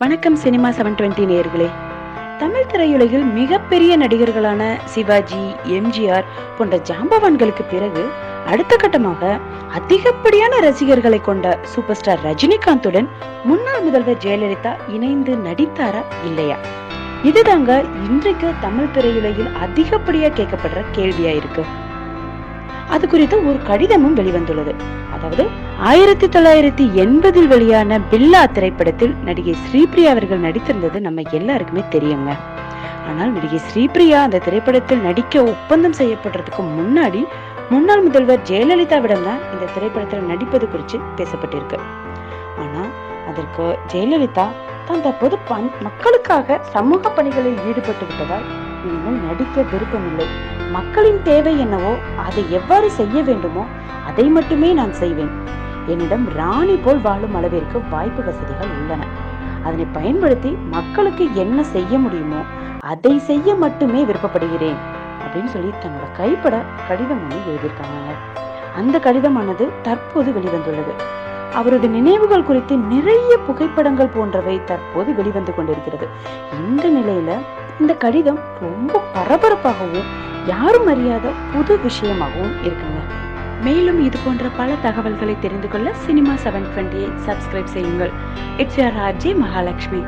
வணக்கம் cinema seven twenty நேர்களே தமிழ் திரையுலகில் மிகப்பெரிய நடிகர்களான சிவாஜி எம்ஜிஆர் போன்ற ஜாம்பவான்களுக்கு பிறகு அடுத்த கட்டமாக அதிகப்படியான ரசிகர்களை கொண்ட சூப்பர் ஸ்டார் ரஜினிகாந்துடன் முன்னாள் முதல்வர் ஜெயலலிதா இணைந்து நடித்தாரா இல்லையா? இதுதாங்க இன்றைக்கு தமிழ் திரையுலகில் அதிகப்படியா கேட்கப்படுற கேள்வியா இருக்கு. அது குறித்து ஒரு கடிதமும் வெளிவந்துள்ளது. அதாவது ஆயிரத்தி தொள்ளாயிரத்தி எண்பதில் வெளியான பில்லா திரைப்படத்தில் நடிகை ஸ்ரீபிரியா அவர்கள் நடித்திருந்தது நம்ம எல்லாருக்குமே தெரியுங்க. ஆனால் நடிகை ஸ்ரீபிரியா அந்த திரைப்படத்தில் நடிக்க ஒப்பந்தம் செய்யப்படுறதுக்கு முன்னாடி முன்னாள் முதல்வர் ஜெயலலிதாவிடம் தான் இந்த திரைப்படத்தில் நடிப்பது குறித்து பேசப்பட்டிருக்கு. ஆனா அதற்கு ஜெயலலிதா தான் தற்போது பண் மக்களுக்காக சமூக பணிகளில் ஈடுபட்டு விட்டதால் இனிமேல் நடிக்க விருப்பமில்லை. மக்களின் தேவை என்னவோ அதை எவ்வாறு செய்ய வேண்டுமோ அதை மட்டுமே நான் செய்வேன். என்னிடம் ராணி போல் வாழும் அளவிற்கு வாய்ப்பு வசதிகள் உள்ளன. அதனை பயன்படுத்தி மக்களுக்கு என்ன செய்ய முடியுமோ அதை செய்ய மட்டுமே விருப்பப்படுகிறேன் அப்படின்னு சொல்லி தன்னோட கைப்பட கடிதம் ஒன்று எழுதியிருக்காங்க அந்த கடிதமானது தற்போது வெளிவந்துள்ளது. அவரது நினைவுகள் குறித்து நிறைய புகைப்படங்கள் போன்றவை தற்போது வெளிவந்து கொண்டிருக்கிறது. இந்த நிலையில இந்த கடிதம் ரொம்ப பரபரப்பாகவும் யாரும் அறியாத புது விஷயமாகவும் இருக்குங்க. மேலும் இது போன்ற பல தகவல்களை தெரிந்து கொள்ள சினிமா செவன் டுவெண்ட்டியை சப்ஸ்கிரைப் செய்யுங்கள். It's your RJ Mahalakshmi